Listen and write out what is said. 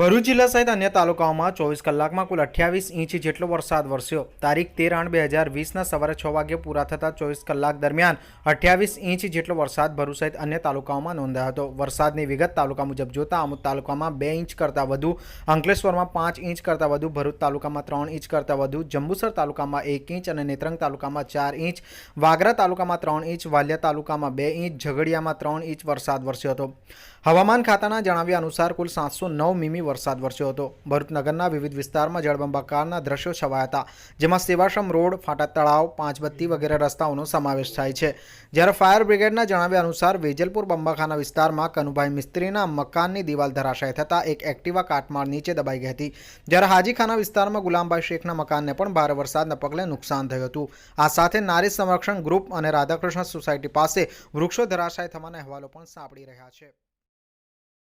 ભરૂચ જિલ્લા સહિત અન્ય તાલુકાઓમાં ચોવીસ કલાકમાં કુલ અઠ્યાવીસ ઇંચ જેટલો વરસાદ વરસ્યો. તારીખ તેર આઠ બે હજાર વીસના સવારે છ વાગે પૂરા થતા ચોવીસ કલાક દરમિયાન અઠ્યાવીસ ઇંચ જેટલો વરસાદ ભરૂચ સહિત અન્ય તાલુકાઓમાં નોંધાયો હતો. વરસાદની વિગત તાલુકા મુજબ જોતા અમુક તાલુકામાં બે ઇંચ કરતાં વધુ, અંકલેશ્વરમાં પાંચ ઇંચ કરતાં વધુ, ભરૂચ તાલુકામાં ત્રણ ઇંચ કરતાં વધુ, જંબુસર તાલુકામાં એક ઇંચ અને નેત્રંગ તાલુકામાં ચાર ઇંચ, વાગરા તાલુકામાં ત્રણ ઇંચ, વાલિયા તાલુકામાં બે ઇંચ, ઝઘડિયામાં ત્રણ ઇંચ વરસાદ વરસ્યો હતો. હવામાન ખાતાના જણાવ્યા અનુસાર કુલ સાતસો નવ મીમી વરસાદ વરસ્યો હતો. ભરૂચ નગરના વિવિધ વિસ્તારમાં જળબંબાકારના દ્રશ્યો છવાયા હતા, જેમાં સેવાશ્રમ રોડ, ફાટા તળાવ, પાંચબત્તી વગેરે રસ્તાઓનો સમાવેશ થાય છે. જ્યારે ફાયર બ્રિગેડના જણાવ્યા અનુસાર, વેજલપુર બંબાખાના વિસ્તારમાં કનુભાઈ મિસ્ત્રીના મકાનની દિવાલ ધરાશાય થતાં એક એક્ટિવા કાટમાળ નીચે દબાઈ ગઈ હતી. જ્યારે હાજીખાના વિસ્તારમાં ગુલામભાઈ શેખના મકાનને પણ ભારે વરસાદના પગલે નુકસાન થયું હતું. આ સાથે નારી સંરક્ષણ ગ્રુપ અને રાધાકૃષ્ણ સોસાયટી પાસે વૃક્ષો ધરાશાય થવાના અહેવાલો પણ સાંપડી રહ્યા છે.